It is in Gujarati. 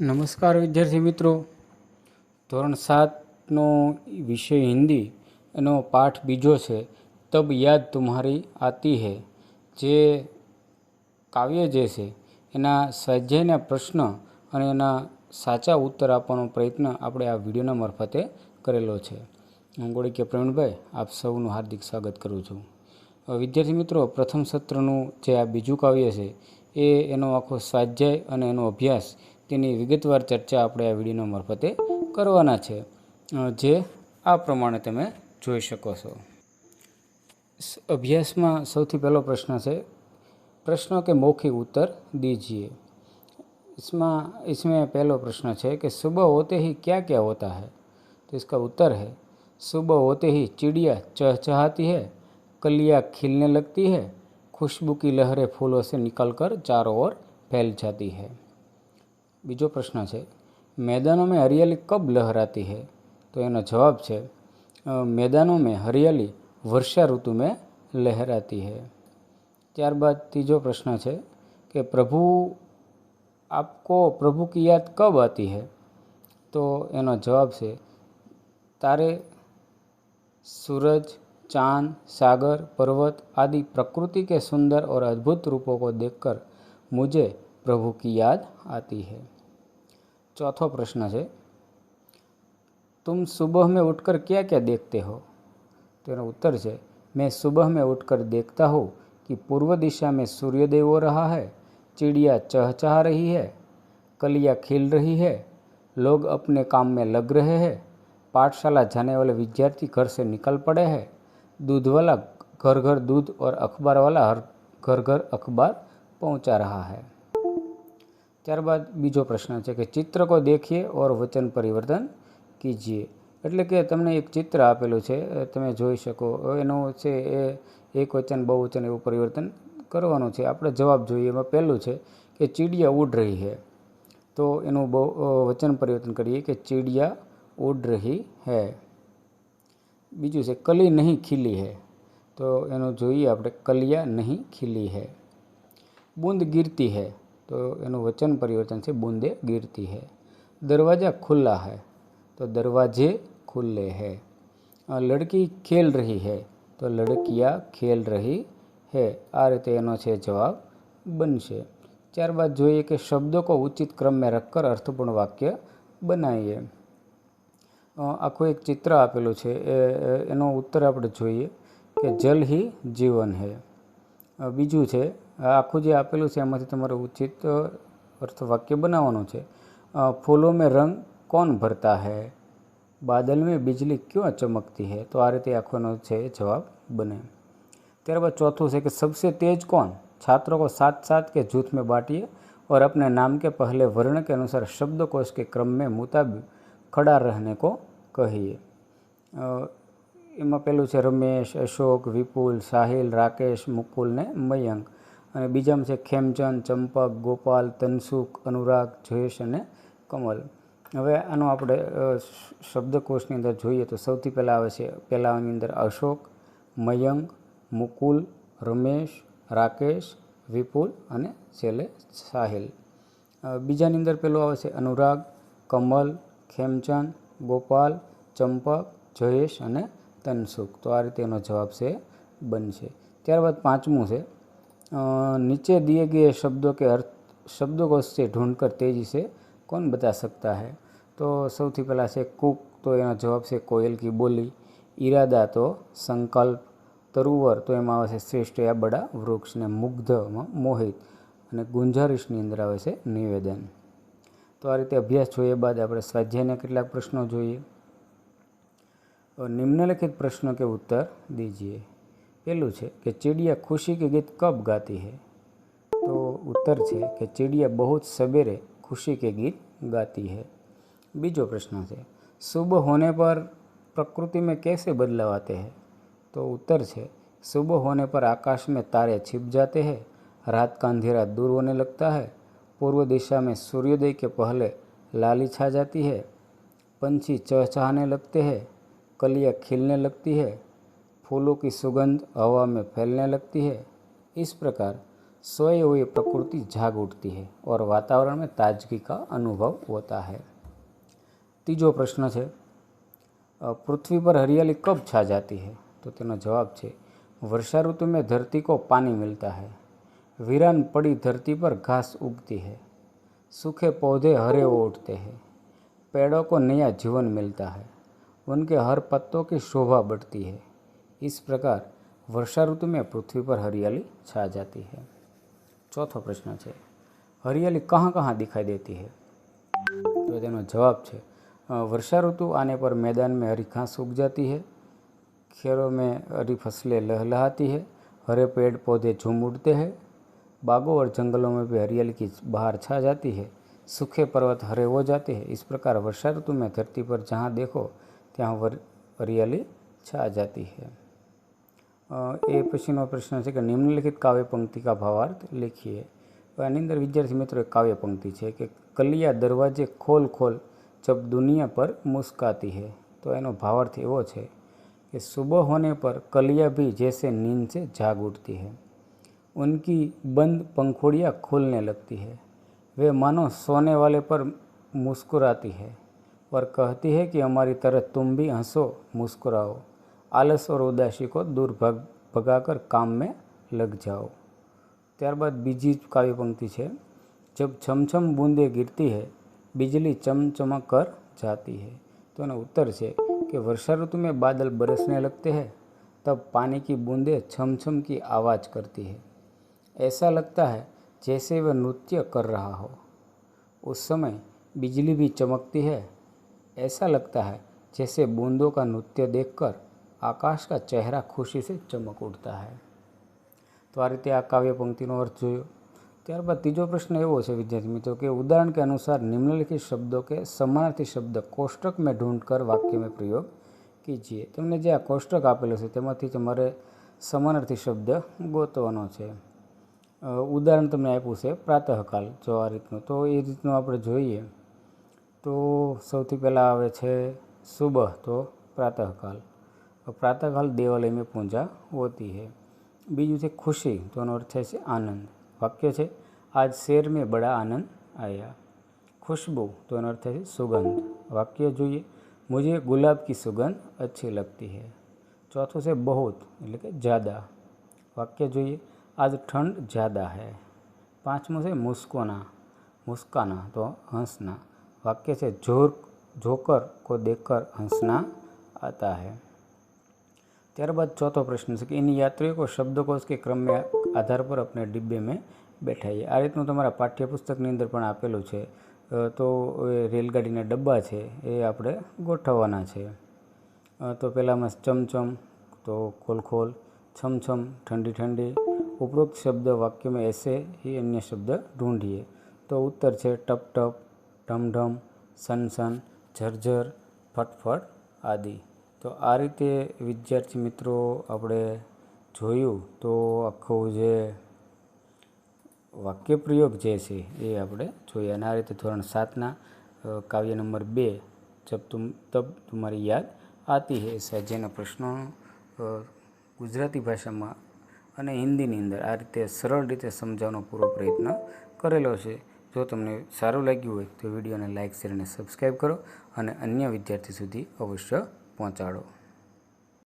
નમસ્કાર વિદ્યાર્થી મિત્રો ધોરણ સાતનો વિષય હિન્દી એનો પાઠ બીજો છે તબ યાદ તુમ્હારી આતી હે જે કાવ્ય જે છે એના સ્વાધ્યાયના પ્રશ્ન અને એના સાચા ઉત્તર આપવાનો પ્રયત્ન આપણે આ વિડીયોના મારફતે કરેલો છે હું ગોળીકે પ્રવીણભાઈ આપ સૌનું હાર્દિક સ્વાગત કરું છું વિદ્યાર્થી મિત્રો પ્રથમ સત્રનું જે આ બીજું કાવ્ય છે એ એનો આખો સ્વાધ્યાય અને એનો અભ્યાસ विगतवार चर्चा अपने आ वीडियो मार्फते મારફતે કરવાના आ प्रमाण આ जी તમે अभ्यास में सौ पहला प्रश्न પહેલો प्रश्न के मौखिक उत्तर दीजिए इसमें इसमें पहला प्रश्न है कि सुबह होते ही क्या क्या होता है तो इसका उत्तर है सुबह होते ही चिड़िया चहचहाती है कलियाँ खिलने लगती है खुशबू की लहरें फूलों से निकलकर चारों ओर फैल जाती है बीजो प्रश्न है मैदानों में हरियाली कब लहराती है तो यह जवाब है मैदानों में हरियाली वर्षा ऋतु में लहराती है त्यारबाद तीजो प्रश्न है कि प्रभु आपको प्रभु की याद कब आती है तो यह जवाब से तारे सूरज चांद सागर पर्वत आदि प्रकृति के सुंदर और अद्भुत रूपों को देखकर मुझे प्रभु की याद आती है चौथा प्रश्न है तुम सुबह में उठकर क्या क्या देखते हो तेरा उत्तर है मैं सुबह में उठकर देखता हूँ कि पूर्व दिशा में सूर्योदय हो रहा है चिड़िया चहचह रही है कलिया खिल रही है लोग अपने काम में लग रहे हैं पाठशाला जाने वाले विद्यार्थी घर से निकल पड़े हैं दूध वाला घर घर दूध और अखबार वाला हर घर घर अखबार पहुंचा रहा है ત્યારબાદ બીજો પ્રશ્ન છે કે ચિત્ર coi દેખીએ ઓર વચન પરિવર્તન કીજીએ એટલે કે તમને એક ચિત્ર આપેલું છે તમે જોઈ શકો એનો છે એ એકવચન બહુવચન એનું પરિવર્તન કરવાનો છે આપડે જવાબ જોઈએમાં પહેલું છે કે ચિડિયા ઉડ રહી છે તો એનો બહુવચન પરિવર્તન કરીએ કે ચિડિયા ઉડ રહી છે બીજું છે કલી નહીં ખીલી છે તો એનો જોઈએ આપડે કલિયા નહીં ખીલી છે બુંદ गिरતી છે તો એનું વચન પરિવર્તન છે બુંદે ગીરતી હૈ દરવાજા ખુલ્લા હૈ તો દરવાજે ખુલ્લે હૈ લડકી ખેલ રહી હૈ તો લડકિયા ખેલ રહી હૈ આ રીતે એનો છે જવાબ બનશે ત્યારબાદ જોઈએ કે શબ્દો કો ઉચિત ક્રમ મેં રખકર અર્થપૂર્ણ વાક્ય બનાવીએ આખું એક ચિત્ર આપેલું છે એ એનો ઉત્તર આપણે જોઈએ કે જલ હી જીવન હૈ બીજુ છે આખો જે આપેલું છેમાંથી તમારે ઉચિત અર્થ વાક્ય બનાવવાનો છે ફોલોમાં રંગ કોણ ભરતા હૈ बादल में बिजली क्यों चमकती है तो આ રીતે આખોનો છે જવાબ બને ત્યાર બાદ ચોથું છે કે સૌથી તેજ કોણ ছাত্রদের કો સાત સાત કે જૂથ મે બાટિયે ઓર અપને નામ કે પહેલે વર્ણ કે અનુસાર શબ્દકોશ કે ક્રમ મે મુજબ ખડા રહેને કો કહીએ એમાં પહેલું છે રમેશ અશોક વિપુલ સાહિલ રાકેશ મુકુલ ને મયંક અને બીજામાં છે ખેમચંદ ચંપક ગોપાલ તનસુખ અનુરાગ જયેશ અને કમલ હવે આનો આપણે શબ્દકોશની અંદર જોઈએ તો સૌથી પહેલાં આવે છે પહેલાંની અંદર અશોક મયંક મુકુલ રમેશ રાકેશ વિપુલ અને છેલ્લે સાહિલ બીજાની અંદર પેલું આવે છે અનુરાગ કમલ ખેમચંદ ગોપાલ ચંપક જયેશ અને તન સુખ તો આ રીતે એનો જવાબ છે બનશે ત્યારબાદ પાંચમું છે નીચે દિએ ગયે શબ્દો કે અર્થ શબ્દકોશ છે ઢૂંઢકર તેજી છે કોણ બતા સકતા હે તો સૌથી પહેલાં છે કૂક તો એનો જવાબ છે કોયલ કી બોલી ઈરાદા તો સંકલ્પ તરુવર તો એમાં આવે છે શ્રેષ્ઠ યા બડા વૃક્ષ ને મુગ્ધમાં મોહિત અને ગુંજારિશની અંદર આવે છે નિવેદન તો આ રીતે અભ્યાસ જોઈએ બાદ આપણે સ્વાધ્યાયના કેટલાક પ્રશ્નો જોઈએ निम्नलिखित प्रश्नों के उत्तर दीजिए पहलू है कि चिड़िया खुशी के गीत कब गाती है तो उत्तर है कि चिड़िया बहुत सवेरे खुशी के गीत गाती है बीजो प्रश्न है सुबह होने पर प्रकृति में कैसे बदलाव आते हैं तो उत्तर है सुबह होने पर आकाश में तारे छिप जाते हैं रात का अंधेरा दूर होने लगता है पूर्व दिशा में सूर्योदय के पहले लाली छा जाती है पंछी चहचहाने लगते हैं कलियाँ खिलने लगती है फूलों की सुगंध हवा में फैलने लगती है इस प्रकार सोए हुए प्रकृति झाग उठती है और वातावरण में ताजगी का अनुभव होता है तीजो प्रश्न है पृथ्वी पर हरियाली कब छा जाती है तो तेना जवाब है वर्षा ऋतु में धरती को पानी मिलता है वीरान पड़ी धरती पर घास उगती है सूखे पौधे हरे उठते हैं पेड़ों को नया जीवन मिलता है उनके हर पत्तों की शोभा बढ़ती है इस प्रकार वर्षा ऋतु में पृथ्वी पर हरियाली छा जाती है चौथा प्रश्न है हरियाली कहाँ कहाँ दिखाई देती है तो તેનો जवाब है वर्षा ऋतु आने पर मैदान में हरी घास उग जाती है खेरों में हरी फसलें लहलहाती है हरे पेड़ पौधे झूम उठते हैं बागों और जंगलों में भी हरियाली की बाहर छा जाती है सूखे पर्वत हरे हो जाते हैं इस प्रकार वर्षा ऋतु में धरती पर जहाँ देखो त्याँ हरियाली छा जाती है ये प्रश्न और प्रश्न है कि निम्नलिखित काव्य पंक्ति का भावार्थ लिखिए तो आनी अंदर विद्यार्थी मित्रों एक काव्य पंक्ति है कि कलिया दरवाजे खोल खोल जब दुनिया पर मुस्काती है तो यह भावार्थ एवो है कि सुबह होने पर कलिया भी जैसे नींद से जाग उठती है उनकी बंद पंखुड़ियाँ खोलने लगती है वे मानो सोने वाले पर मुस्कुराती है और कहती है कि हमारी तरह तुम भी हंसो मुस्कुराओ आलस और उदासी को दूर भग भगाकर काम में लग जाओ त्यारबाद बीजी काव्य पंक्ति है जब छमछम बूंदे गिरती है बिजली चमचमा कर जाती है तो ना उत्तर से कि वर्षा ऋतु में बादल बरसने लगते हैं तब पानी की बूंदें छमछम की आवाज़ करती है ऐसा लगता है जैसे वह नृत्य कर रहा हो उस समय बिजली भी चमकती है ऐसा लगता है जैसे बूंदों का नृत्य देखकर आकाश का चेहरा खुशी से चमक उठता है तो आ रहीते आकाव्य पंक्तिનો અર્થ શું ત્યાર પછીજો પ્રશ્ન એવો છે વિદ્યાર્થી મિત્રો કે ઉદાહરણ કે અનુસાર নিম্ন લખી શબ્દો કે સમાનાર્થી શબ્દ કોષ્ટક મેં ઢૂંડકર વાક્ય મેં પ્રયોગ કીજીએ તમને જે કોષ્ટક આપેલું છે તેમાંથી તમારે સમાનાર્થી શબ્દ ગોતવાના છે ઉદાહરણ તમને આપ્યું છે प्रातःકાળ જો આ રીતનું તો એ રીતનું આપણે જોઈએ तो સૌથી પેલા આવે છે સુબહ તો પ્રાતઃકાલ પ્રાતઃકાલ દેવલય મે પૂજા હોતી હૈ બીજું છે ખુશી તો ان અર્થ હે આનંદ વાક્ય છે આજ શેર મે બડા આનંદ આયા ખુશબુ તો ان અર્થ હે સુગંધ વાક્ય જોઈએ મુજે ગુલાબ કી સુગંધ અચ્છે લગતી હૈ ચોથો છે બહોત એટલે કે જ્યાદા વાક્ય જોઈએ આજ ઠંડ જ્યાદા હૈ પાંચમો છે મુસ્કોના મુસ્કોના તો હસના વાક્ય છે જોર જોકર કો દેકર હંસના આતા હૈ ત્યારબાદ ચોથો પ્રશ્ન છે કે એની यात्रियों को કે के આધાર પર આપણે पर મેં डिब्बे બેઠાઈએ આ રીતનું તમારા પાઠ્યપુસ્તકની અંદર પણ આપેલું છે તો એ રેલગાડીના ડબ્બા છે એ આપણે ગોઠવવાના છે તો પહેલાંમાં ચમચમ તો ખોલખોલ છમછમ ઠંડી ઠંડી ઉપરોક્ત શબ્દ વાક્યમાં એસે એ અન્ય શબ્દ ઢૂંઢીએ તો ઉત્તર છે ટપ ટપ ઢમઢમ સનસન જર્જર ફટફટ આદિ તો આ રીતે વિદ્યાર્થી મિત્રો આપણે જોયું તો આખું જે વાક્યપ્રયોગ જે છે એ આપણે જોઈએ અને આ રીતે ધોરણ સાતના કાવ્ય નંબર બે જબ તુમ તબ તમારી યાદ આતી હે સ્વાધ્યાયના પ્રશ્નો ગુજરાતી ભાષામાં અને હિન્દીની અંદર આ રીતે સરળ રીતે સમજાવવાનો પૂરો પ્રયત્ન કરેલો છે જો તમને સારું લાગ્યું હોય તો વિડીયોને લાઇક શેર અને સબસ્ક્રાઈબ કરો અને અન્ય વિદ્યાર્થી સુધી અવશ્ય પહોંચાડો